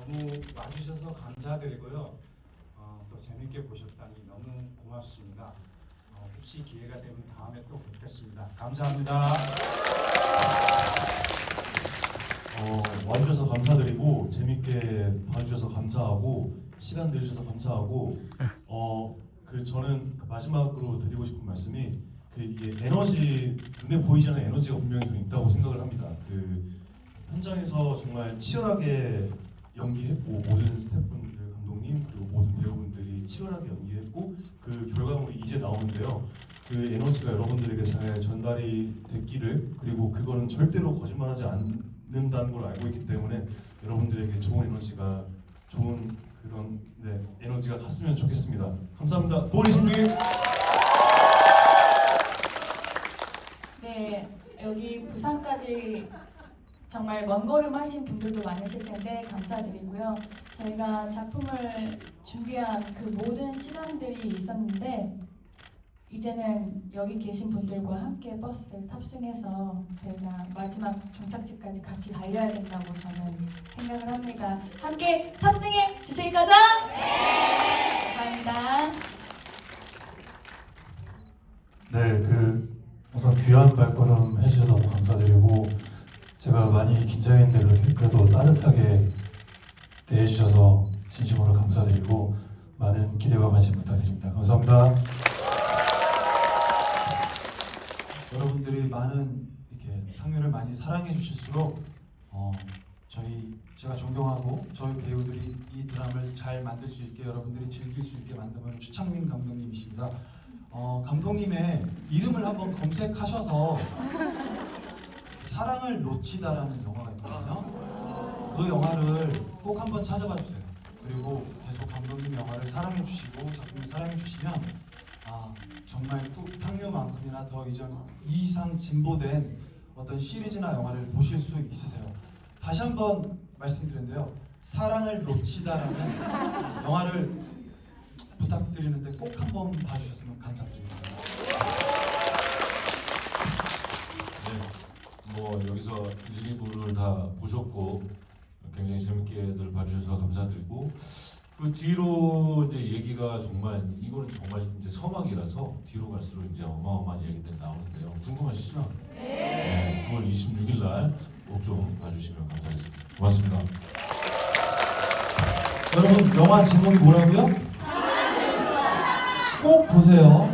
너무 와주셔서 감사드리고요. 어, 또 재밌게 보셨다니 너무 고맙습니다. 어, 혹시 기회가 되면 다음에 또 뵙겠습니다. 감사합니다. 어, 와주셔서 감사드리고 재밌게 봐주셔서 감사하고 시간 내주셔서 감사하고 어, 그 저는 마지막으로 드리고 싶은 말씀이 그 이게 에너지 눈에 보이지 않는 에너지가 분명히 좀 있다고 생각을 합니다. 그 현장에서 정말 치열하게 연기했고 모든 스태프분들 감독님 그리고 모든 배우분들이 치열하게 연기했고 그 결과물이 이제 나오는데요. 그 에너지가 여러분들에게 잘 전달이 됐기를 그리고 그거는 절대로 거짓말하지 않는다는 걸 알고 있기 때문에 여러분들에게 좋은 에너지가 좋은 그런 네, 에너지가 갔으면 좋겠습니다. 감사합니다. 도리 신부님. 네, 여기 부산까지 정말 먼 걸음 하신 분들도 많으실 텐데 감사드리고요. 저희가 작품을 준비한 그 모든 시간들이 있었는데 이제는 여기 계신 분들과 함께 버스를 탑승해서 저희가 마지막 종착지까지 같이 달려야 된다고 저는 생각을 합니다. 함께 탑승해 주실 거죠? 네! 감사합니다. 네, 그 우선 귀한 발걸음 해주셔서 너무 감사드리고 제가 많이 긴장했는데 그래도 따뜻하게 대해주셔서 진심으로 감사드리고 많은 기대와 관심 부탁드립니다. 감사합니다. 여러분들이 많은 이렇게 탕유를 많이 사랑해 주실수록 어, 저희 제가 존경하고 저희 배우들이 이 드라마를 잘 만들 수 있게 여러분들이 즐길 수 있게 분 추창민 감독님이십니다. 어, 감독님의 이름을 한번 검색하셔서 사랑을 놓치다라는 영화가 있거든요. 그 영화를 꼭 한번 찾아봐 주세요. 그리고 계속 감독님 영화를 사랑해 주시고 작품을 사랑해 주시면 아 정말 꾹 탕유만큼이나 더 이전 이상 진보된 어떤 시리즈나 영화를 보실 수 있으세요. 다시 한번 말씀드렸는데요. 사랑을 놓치다라는 영화를 부탁드리는데 꼭 한번 봐주셨으면 감사드리겠습니다. 네, 뭐 여기서 1, 2부를 다 보셨고 굉장히 재밌게들 봐주셔서 감사드리고 그 뒤로 이제 얘기가 정말 이거는 정말 이제 서막이라서 뒤로 갈수록 이제 어마어마한 얘기들이 나오는데요. 궁금하시죠? 네. 9월 26일 날꼭 좀 봐주시면 감사하겠습니다. 고맙습니다. 여러분 영화 제목이 뭐라고요? 꼭 보세요.